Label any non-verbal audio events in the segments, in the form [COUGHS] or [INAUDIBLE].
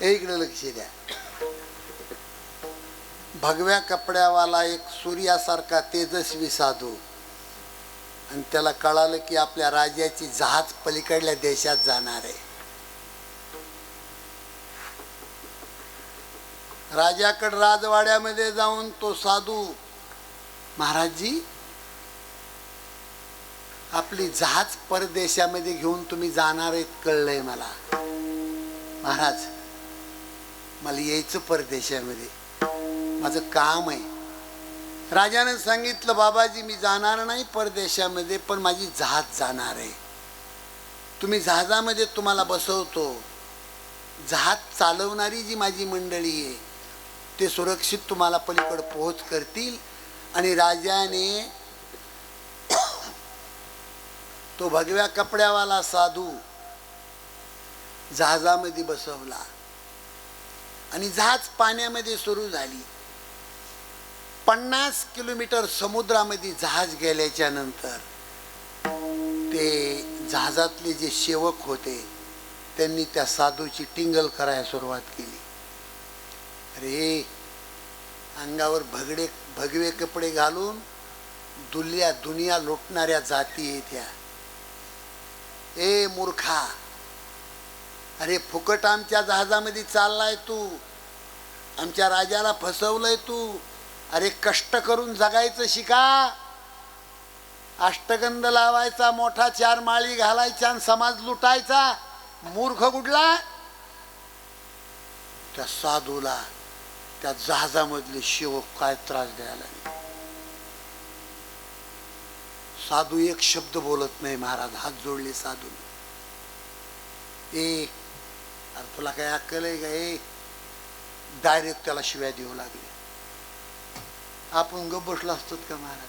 हे इकडे लक्ष द्या. भगव्या कपड्यावाला एक सूर्यासारखा तेजस्वी साधू. आणि त्याला कळालं की आपल्या राजाची जहाज पलीकडल्या देशात जाणार आहे. राजाकड राजवाड्यामध्ये जाऊन तो साधू महाराजजी आपली जहाज परदेशामध्ये घेऊन तुम्ही जाणार आहेत कळलंय मला. महाराज मला यायचं परदेशामध्ये. माझं काम आहे. राजानं सांगितलं बाबाजी मी जाणार नाही परदेशामध्ये पण माझी जहाज जाणार आहे. तुम्ही जहाजामध्ये तुम्हाला बसवतो. जहाज चालवणारी जी माझी मंडळी आहे ते सुरक्षित तुम्हाला पलीकडं पोहोच करतील आणि राजाने तो भगव्या कपड्यावाला साधू जहाजामध्ये बसवला. आणि जहाज पाण्यामध्ये सुरू झाली. पन्नास किलोमीटर समुद्रामध्ये जहाज गेल्याच्यानंतर ते जहाजातले जे सेवक होते त्यांनी त्या साधूची टिंगल करायला सुरुवात केली. अरे अंगावर भगडे भगवे कपडे घालून दुल्या दुनिया लुटणाऱ्या जाती आहेत ए मूर्खा अरे फुकट आमच्या जहाजामध्ये चाललाय तू. आमच्या राजाला फसवलंय तू. अरे कष्ट करून जगायचं शिका. अष्टगंध लावायचा मोठा चार माळी घालायचा आणि समाज लुटायचा. मूर्ख कुठला? त्या साधूला त्या जहाजामधले शिव काय त्रास द्यायला साधू एक शब्द बोलत नाही महाराज हात जोडले साधू एक अरे तुला काय अक्कल आहे का? डायरेक्ट त्याला शिव्या देऊ लागले. आपण गप बसलो असतो का महाराज?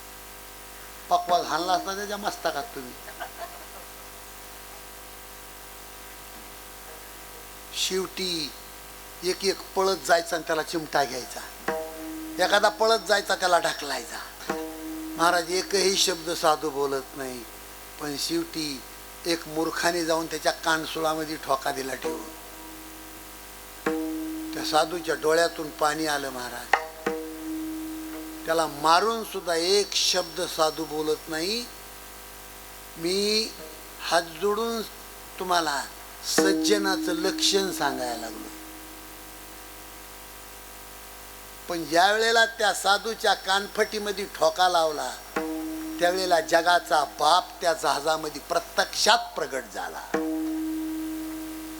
पकवाज घालला असता त्याच्या मस्तकात तुम्ही. शेवटी एक एक पळत जायचा आणि त्याला चिमटा घ्यायचा. एखादा पळत जायचा त्याला ढकलायचा. महाराज एकही शब्द साधू बोलत नाही पण शेवटी एक मूर्खाने जाऊन त्याच्या कानसुळामध्ये ठोका दिला ठेवून. त्या साधूच्या डोळ्यातून पाणी आलं महाराज. त्याला मारून सुद्धा एक शब्द साधू बोलत नाही. मी हात जोडून तुम्हाला सज्जनाचं लक्षण सांगायला लागलो. पण ज्या वेळेला त्या साधूच्या कानफटीमध्ये ठोका लावला त्यावेळेला जगाचा बाप त्या जहाजामध्ये प्रत्यक्षात प्रगट झाला.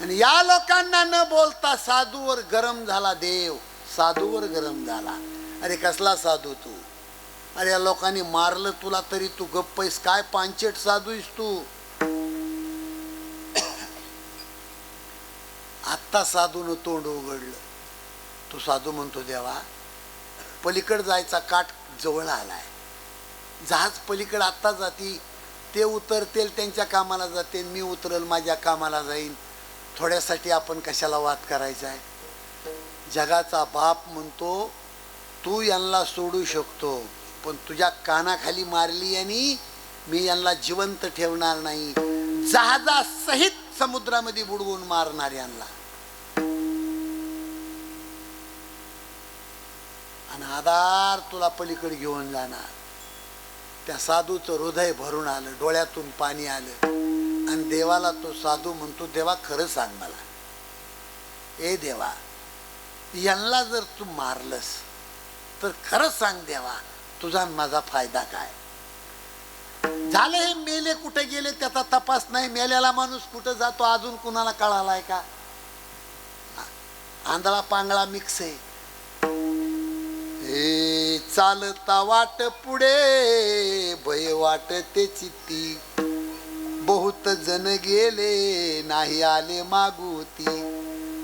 आणि या लोकांना न बोलता साधूवर गरम झाला देव. साधूवर गरम झाला. अरे कसला साधू तू? अरे या लोकांनी मारलं तुला तरी तू गप्पैस. काय पांचेट साधूस तू? आत्ता साधून तोंड उघडलं. तो साधू म्हणतो देवा पलीकड जायचा काठ जवळ आलाय. जहाज पलीकड आत्ता जाती. ते उतरतील त्यांच्या कामाला जाते. मी उतरल माझ्या कामाला जाईन. थोड्यासाठी आपण कशाला वाद करायचा आहे जगाचा बाप म्हणतो तू यांना सोडू शकतो पण तुझ्या कानाखाली मारली आणि मी यांना जिवंत ठेवणार नाही. जहाजासहित समुद्रामध्ये बुडवून मारणार यांना. आणि आधार तुला पलीकडे घेऊन जाणार. त्या साधूचं हृदय भरून आलं डोळ्यातून पाणी आलं. आणि देवाला तो साधू म्हणतो देवा खरं सांग मला. ए देवा यांना जर तू मारलंस तर खरंच सांग देवा तुझा माझा फायदा काय? झाले हे मेले कुठे गेले त्याचा तपास नाही मेलेला माणूस कुठं जातो अजून कुणाला कळालाय का? आंधळा पांगळा मिक्स आहे. हे चालता वाट पुढे भय वाटते चित्ती. बहुत जन गेले नाही आले मागोती.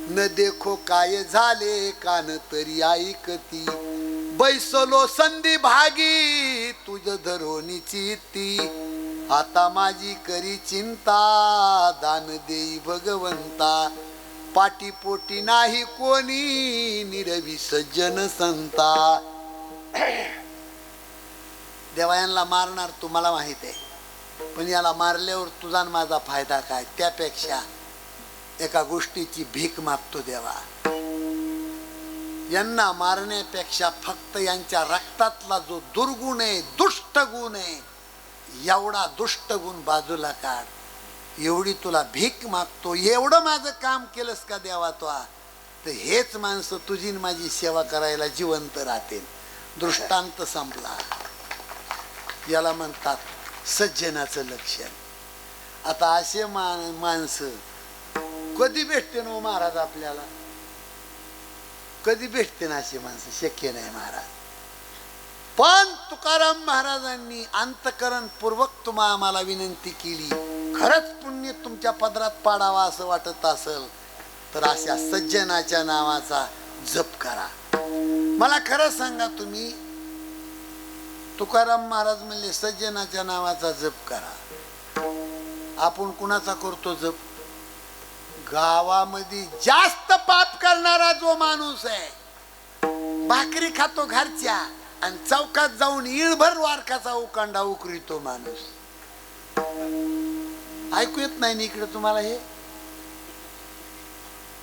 न देखो काय झाले कान तरी ऐकती. बैसलो संधी भागी तुझ धरोनीची ती आता माझी करी चिंता दान देई भगवंता. पाटीपोटी नाही कोणी निरवी सज्जन संता. [COUGHS] देवायांना मारणार तुम्हाला माहीत आहे. पण याला मारल्यावर तुझा माझा फायदा काय? त्यापेक्षा एका गोष्टीची भीक मागतो देवा. यांना मारण्यापेक्षा फक्त यांच्या रक्तातला जो दुर्गुण आहे दुष्ट गुण आहे एवढा दुष्ट गुण बाजूला काढ. एवढी तुला भीक मागतो. एवढं माझं काम केलंस का देवा तो? तर हेच माणसं तुझी माझी सेवा करायला जिवंत राहतील. दृष्टांत संपला. याला म्हणतात सज्जनाचं लक्षण. आता असे मान माणसं कधी भेटते ना हो महाराज आपल्याला? कधी भेटते ना अशी माणसं? शक्य नाही महाराज. पण तुकाराम महाराजांनी अंतकरण पूर्वक तुम्हा आम्हाला विनंती केली. खरंच पुण्य तुमच्या पदरात पाडावा असं वाटत असेल तर अशा सज्जनाच्या नावाचा जप करा. मला खरं सांगा तुम्ही तुकाराम महाराज म्हणले सज्जनाच्या नावाचा जप करा. आपण कुणाचा करतो जप? गावामध्ये जास्त पाप करणारा जो माणूस आहे भाकरी खातो घरच्या आणि चौकात जाऊन इळभर वारकाचा उकांडा उकरीतो माणूस. ऐकू येत नाही इकडे तुम्हाला हे?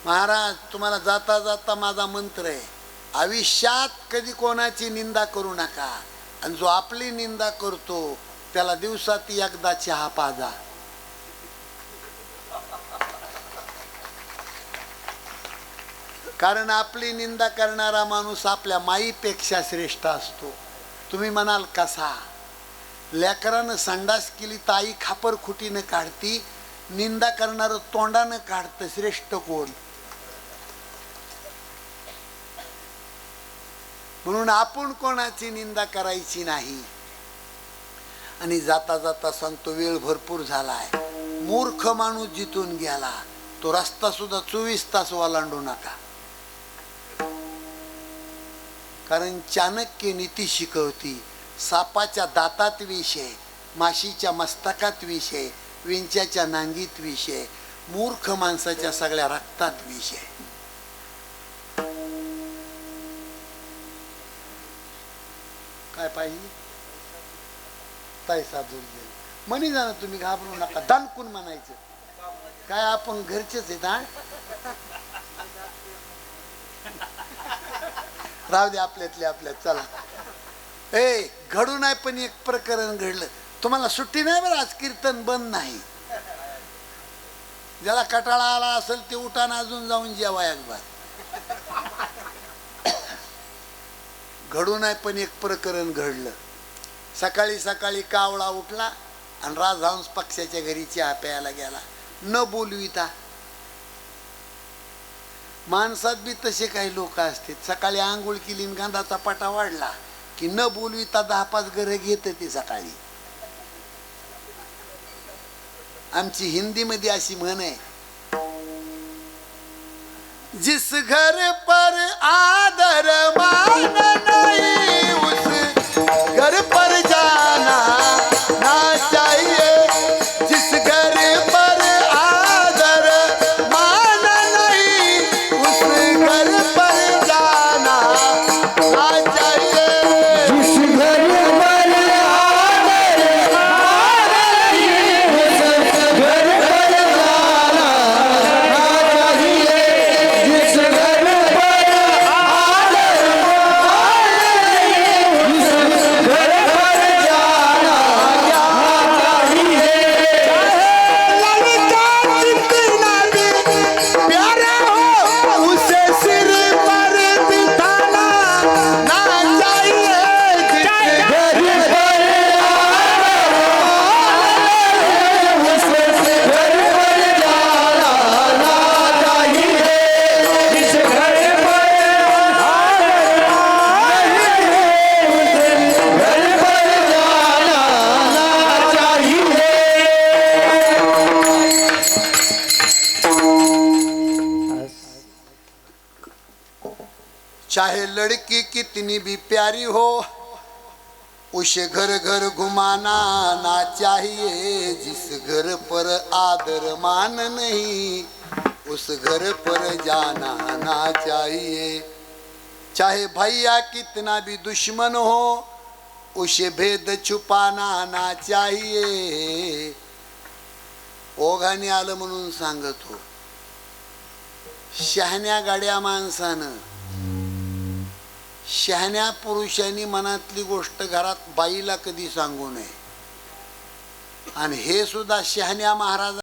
महाराज तुम्हाला जाता जाता माझा मंत्र आहे आयुष्यात कधी कोणाची निंदा करू नका. आणि जो आपली निंदा करतो त्याला दिवसात एकदा चहा पाजा. कारण आपली निंदा करणारा माणूस आपल्या माईपेक्षा श्रेष्ठ असतो. तुम्ही म्हणाल कसा? लेकरानं संडास केली ताई खापर खुटीनं काढती. निंदा करणारं तोंडानं काढतं श्रेष्ठ कोण? म्हणून आपण कोणाची निंदा करायची नाही. आणि जाता जाता सांगतो वेळ भरपूर झालाय. मूर्ख माणूस जिथून गेला तो रस्ता सुद्धा चोवीस तास ओलांडू नका. कारण चाणक्य नीती शिकवती सापाच्या दातात विषय माशीच्या मस्तकात विषय विंच्याच्या नांगीत विषय मूर्ख माणसाच्या सगळ्या रक्तात विषय. काय पाहिजे? पैसा दुर्जय म्हणे जाणं तुम्ही घाबरू नका दानकून म्हणायचं. काय आपण घरचेच आहेत हा? राहू दे आपल्यातले आपल्यात चला. ए घडू नाही पण एक प्रकरण घडलं. तुम्हाला सुट्टी नाही बरं आज कीर्तन बंद नाही. ज्याला कटाळा आला असेल ते उठाना अजून जाऊन जेवा एकबार घडू नाही पण एक प्रकरण घडलं. सकाळी सकाळी कावळा उठला आणि राजहंस पक्षाच्या घरी चहा प्यायला गेला. न बोलविता. माणसात बी तसे काही लोक असतात. सकाळी आंघोळ केली गंधाचा गांधाचा पाटा वाढला की न बोलविता दहा पाच घरं घेत ते सकाळी. आमची हिंदीमध्ये अशी म्हण आहे जिस घर पर चाहे लड़की कितनी भी प्यारी हो, उसे घर घर घुमाना ना चाहिए। जिस घर पर आदर मान नहीं, उस घर पर जाना ना चाहिए। चाहे भैया कितना भी दुश्मन हो, उसे भेद छुपाना ना चाहिए। ओघाने आलं म्हणून सांगतो, शहाण्या गाड्या माणसानं शहाण्या पुरुषांनी मनातली गोष्ट घरात बाईला कधी सांगू नये? आणि हे सुद्धा शहाण्या महाराज